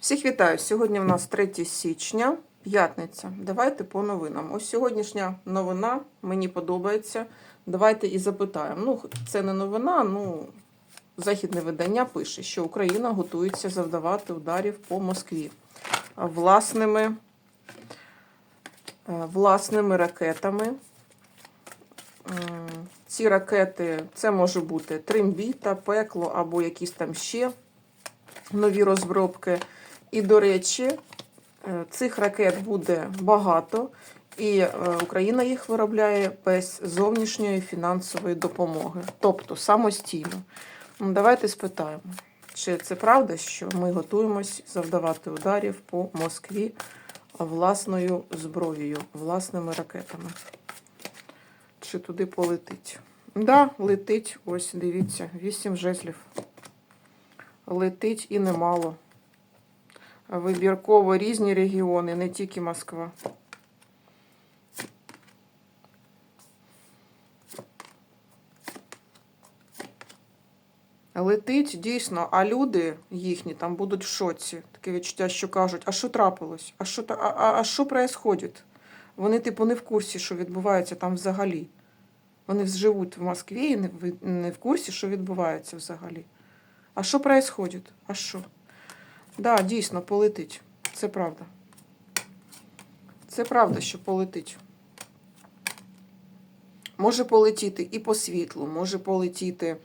Всіх вітаю! Сьогодні в нас 3 січня, п'ятниця. Давайте по новинам. Ось сьогоднішня новина мені подобається. Давайте і запитаємо. Ну, це не новина, ну західне видання пише, що Україна готується завдавати ударів по Москві власними, е, власними ракетами. Ці ракети це може бути тримбіта, пекло або якісь там ще нові розробки. І, до речі, е, цих ракет буде багато, і е, Україна їх виробляє без зовнішньої фінансової допомоги, тобто самостійно. Ну, Давайте спитаємо, чи це правда, що ми готуємось завдавати ударів по Москві власною зброєю, власними ракетами. Чи туди полетить? Да, летить, ось дивіться, вісім жезлів. Летить і немало. Вибірково різні регіони, не тільки Москва. Летить дійсно, а люди їхні там будуть в шоці. Таке відчуття, що кажуть, а що трапилось? А що, а, а, що происходить? Вони, типу, не в курсі, що відбувається там взагалі. Вони живуть в Москві і не в, курсі, що відбувається взагалі. А що происходит? А що? Да, дійсно, полетить. Це правда. Це правда, що полетить. Може полетіти і по світлу, може полетіти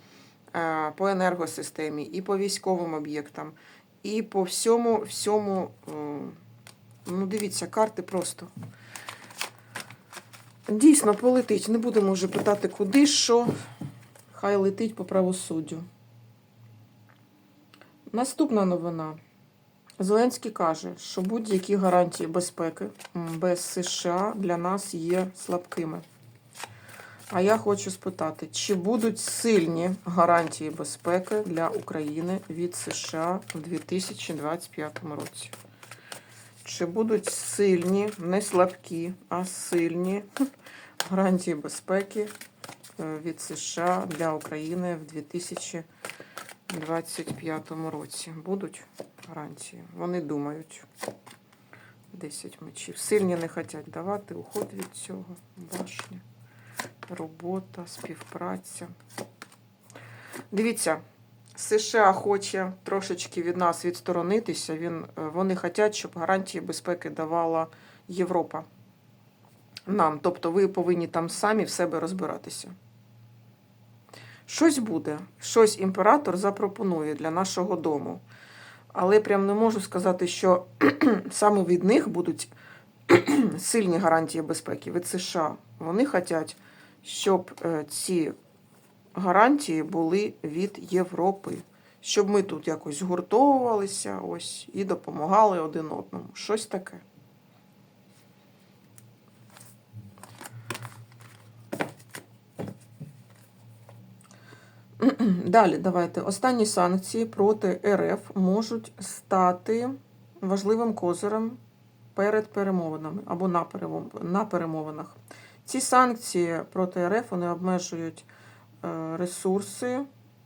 е, по енергосистемі, і по військовим об'єктам, і по всьому, всьому. е, ну, дивіться, карти просто. Дійсно, полетить. Не будемо вже питати, куди, що. Хай летить по правосуддю. Наступна новина. Зеленський каже, що будь-які гарантії безпеки без США для нас є слабкими. А я хочу спитати, чи будуть сильні гарантії безпеки для України від США в 2025 році? Чи будуть сильні, не слабкі, а сильні гарантії безпеки е, від США для України в 2025 році? Будуть гарантії? Вони думають. 10 мечів. Сильні не хочуть давати уход від цього. Башня, робота, співпраця. Дивіться, США хоче трошечки від нас відсторонитися. Він, е, вони хочуть, щоб гарантії безпеки давала Європа нам. Тобто ви повинні там самі в себе розбиратися. Щось буде, щось імператор запропонує для нашого дому. Але прям не можу сказати, що саме від них будуть сильні гарантії безпеки від США. Вони хочуть, щоб е, ці гарантії були від Європи. Щоб ми тут якось згуртовувалися ось, і допомагали один одному. Щось таке. Далі, давайте. Останні санкції проти РФ можуть стати важливим козирем перед перемовинами або на перемовинах. Ці санкції проти РФ вони обмежують е, ресурси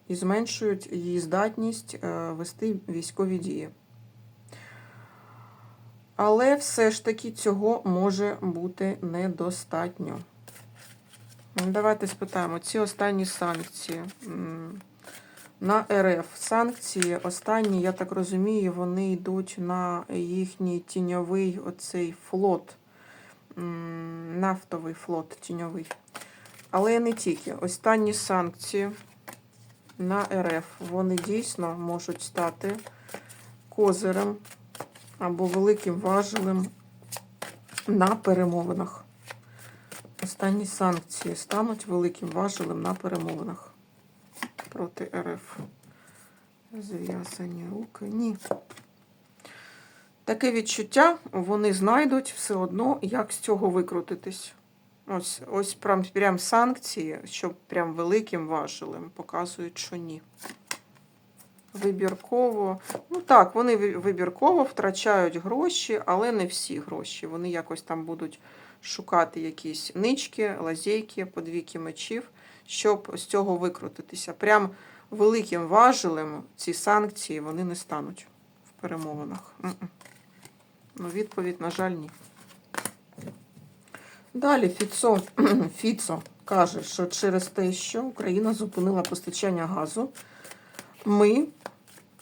і зменшують її здатність е, вести військові дії. Але все ж таки цього може бути недостатньо. Давайте спитаємо, ці останні санкції на РФ. Санкції останні, я так розумію, вони йдуть на їхній тіньовий оцей флот, нафтовий флот тіньовий. Але не тільки. Останні санкції на РФ, вони дійсно можуть стати козирем або великим важелем на перемовинах. Останні санкції стануть великим важелем на перемовинах проти РФ. Зв'язані руки. Ні. Таке відчуття вони знайдуть все одно, як з цього викрутитись. Ось, ось прям, прям санкції, що прям великим важелем показують, що ні. Вибірково. Ну так, вони вибірково втрачають гроші, але не всі гроші. Вони якось там будуть шукати якісь нички, лазейки, подвійки мечів, щоб з цього викрутитися. Прям великим важелем ці санкції вони не стануть, в перемовинах. Ну, відповідь, на жаль, ні. Далі Фіцо, Фіцо каже, що через те, що Україна зупинила постачання газу, ми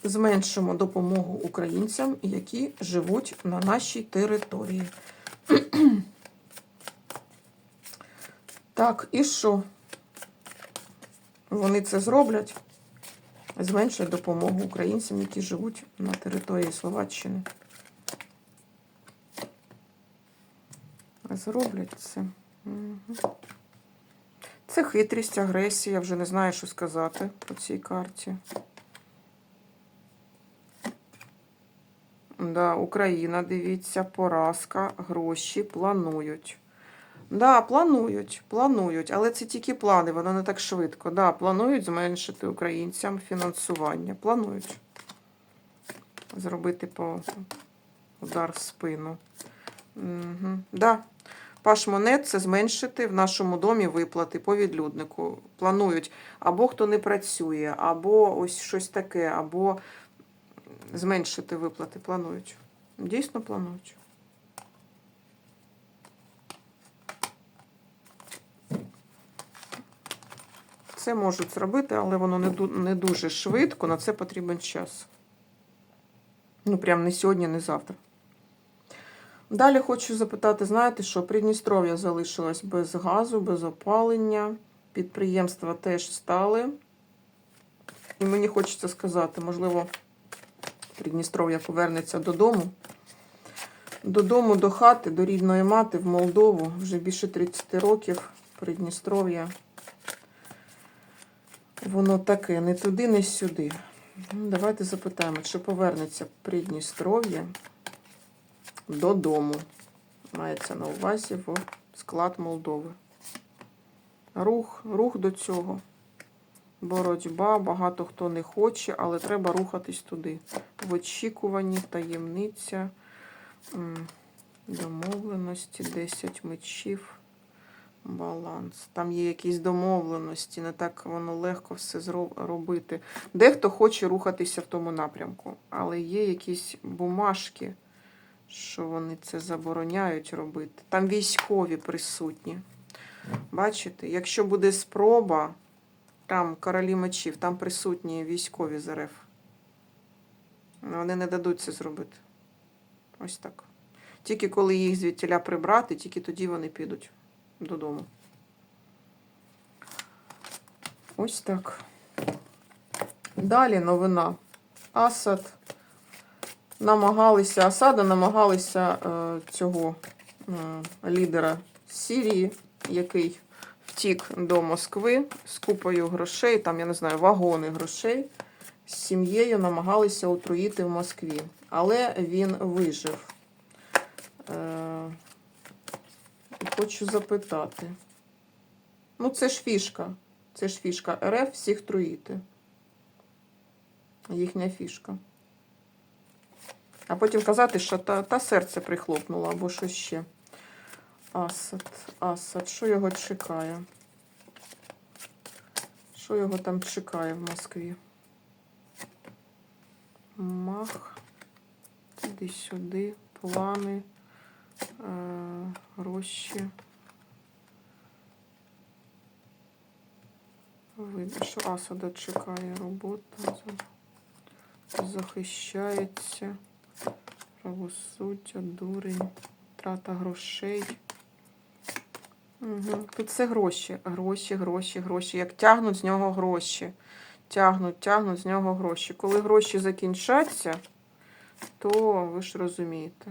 зменшимо допомогу українцям, які живуть на нашій території. Так, і що? Вони це зроблять? Зменшать допомогу українцям, які живуть на території Словаччини. Зроблять це. Мгм. Це хитрість, агресія. Вже не знаю, що сказати по цій карті. Да, Україна, дивіться, поразка, гроші планують. Да, планують, планують, але це тільки плани, воно не так швидко. Да, планують зменшити українцям фінансування. Планують зробити по удар в спину. Угу. Да. Паш монет це зменшити в нашому домі виплати по відлюднику. Планують або хто не працює, або ось щось таке, або зменшити виплати. Планують. Дійсно планують. Це можуть зробити, але воно не, дуже швидко, на це потрібен час. Ну, прям не сьогодні, не завтра. Далі хочу запитати: знаєте, що Придністров'я залишилось без газу, без опалення, підприємства теж стали. І мені хочеться сказати, можливо, Придністров'я повернеться додому. Додому, до хати, до рідної мати в Молдову вже більше 30 років Придністров'я. Воно таке, не туди, не сюди. Ну, Давайте запитаємо, чи повернеться Придністров'я додому. Мається на увазі в склад Молдови. Рух, рух до цього. Боротьба, багато хто не хоче, але треба рухатись туди. В очікуванні, таємниця, домовленості, 10 мечів, баланс. Там є якісь домовленості, не так воно легко все робити. Дехто хоче рухатися в тому напрямку, але є якісь бумажки, що вони це забороняють робити. Там військові присутні. Бачите, якщо буде спроба, там королі мечів, там присутні військові з РФ. Вони не дадуть це зробити. Ось так. Тільки коли їх звідтіля прибрати, тільки тоді вони підуть додому. Ось так. Далі новина. Асад намагалися, Асада намагалися е, цього е, лідера Сирії, який втік до Москви з купою грошей, там, я не знаю, вагони грошей, з сім'єю намагалися отруїти в Москві. Але він вижив. Е, хочу запитати. Ну, це ж фішка. Це ж фішка РФ всіх труїти. Їхня фішка. А потім казати, що та, та серце прихлопнуло або що ще. Асад, Асад, що його чекає? Що його там чекає в Москві? Мах. Туди-сюди, плани, е, гроші. Видно, що Асада чекає робота. Захищається. Правосуддя, дурень, трата грошей. Угу. Тут все гроші. Гроші, гроші, гроші. Як тягнуть з нього гроші. Тягнуть, тягнуть з нього гроші. Коли гроші закінчаться, то ви ж розумієте.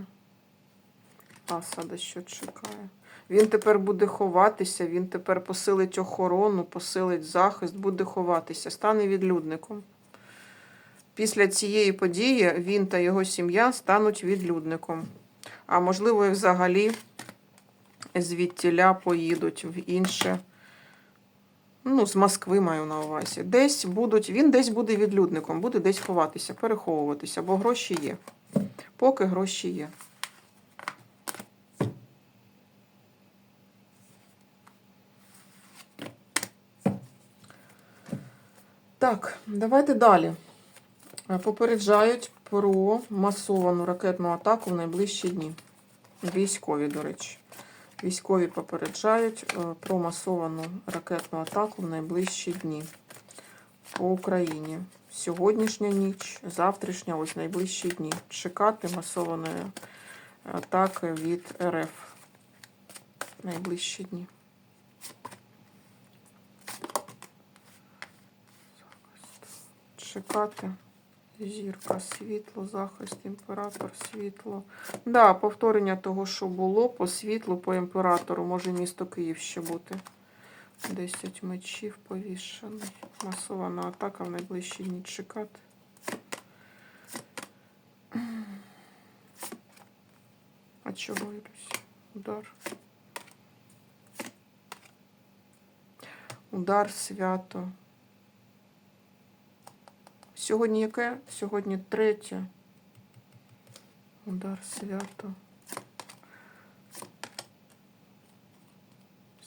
Асада що чекає. Він тепер буде ховатися, він тепер посилить охорону, посилить захист, буде ховатися, стане відлюдником. Після цієї події він та його сім'я стануть відлюдником. А можливо, і взагалі звідтіля поїдуть в інше. Ну, з Москви маю на увазі. Десь будуть, він десь буде відлюдником, буде десь ховатися, переховуватися, бо гроші є. Поки гроші є. Так, давайте далі. Е, Попереджають про масовану ракетну атаку в найближчі дні. Військові, до речі. Військові попереджають е, про масовану ракетну атаку в найближчі дні по Україні. Сьогоднішня ніч, завтрашня, ось найближчі дні. Чекати масованої атаки від РФ. Найближчі дні. Чекати. Зірка, світло, захист, імператор, світло. Да, повторення того, що було по світлу, по імператору. Може місто Київ ще бути. 10 мечів повішений. Масована атака в найближчі дні чекати. А чого Ілюсь? Удар. Удар свято. Сьогодні яке? Сьогодні третє. Удар свято.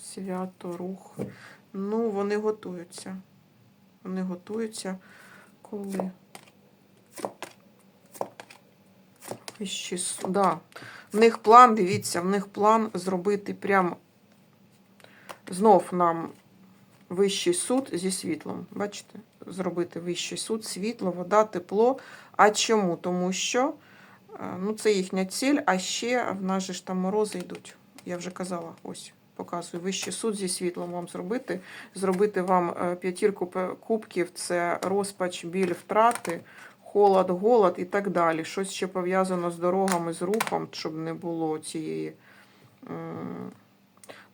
Свято, рух. Ну, вони готуються. Вони готуються коли. Суд. Да. В них план, дивіться, в них план зробити прям знов нам вищий суд зі світлом. Бачите? Зробити вищий суд, світло, вода, тепло. А чому? Тому що е, ну, це їхня ціль, а ще в нас же ж там морози йдуть. Я вже казала, ось, показую, вищий суд зі світлом вам зробити. Зробити вам е, п'ятірку кубків це розпач, біль, втрати, холод, голод і так далі. Щось ще пов'язано з дорогами, з рухом, щоб не було цієї.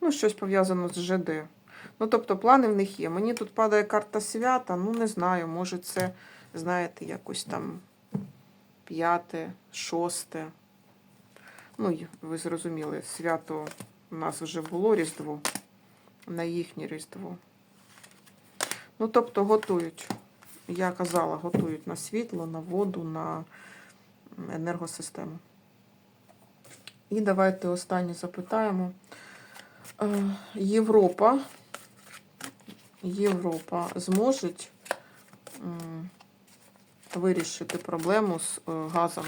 Ну, щось пов'язано з ЖД. Ну, тобто плани в них є. Мені тут падає карта свята, ну не знаю, може це, знаєте, якось там п'яте, шосте. Ну, ви зрозуміли, свято у нас вже було Різдво, на їхнє Різдво. Ну, тобто готують. Я казала, готують на світло, на воду, на енергосистему. І давайте останнє запитаємо. Е, Європа Європа зможе м, вирішити проблему з е, газом,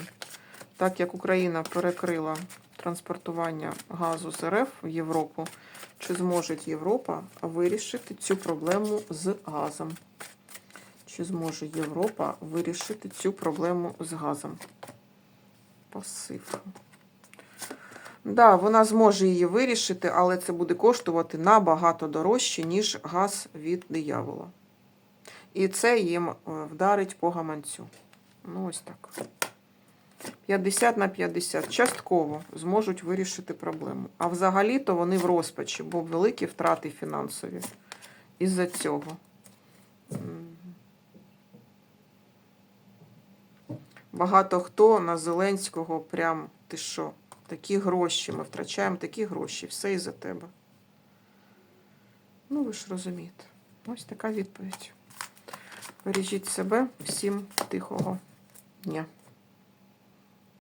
так як Україна перекрила транспортування газу з РФ в Європу, чи зможе Європа вирішити цю проблему з газом? Чи зможе Європа вирішити цю проблему з газом? Пасив. Да, вона зможе її вирішити, але це буде коштувати набагато дорожче, ніж газ від диявола. І це їм е, вдарить по гаманцю. Ну, ось так. 50 на 50. Частково зможуть вирішити проблему. А взагалі-то вони в розпачі, бо великі втрати фінансові із-за цього. Багато хто на Зеленського прям ти що? Такі гроші, ми втрачаємо такі гроші, все із-за тебе. Ну, ви ж розумієте. Ось така відповідь. Бережіть себе, всім тихого дня.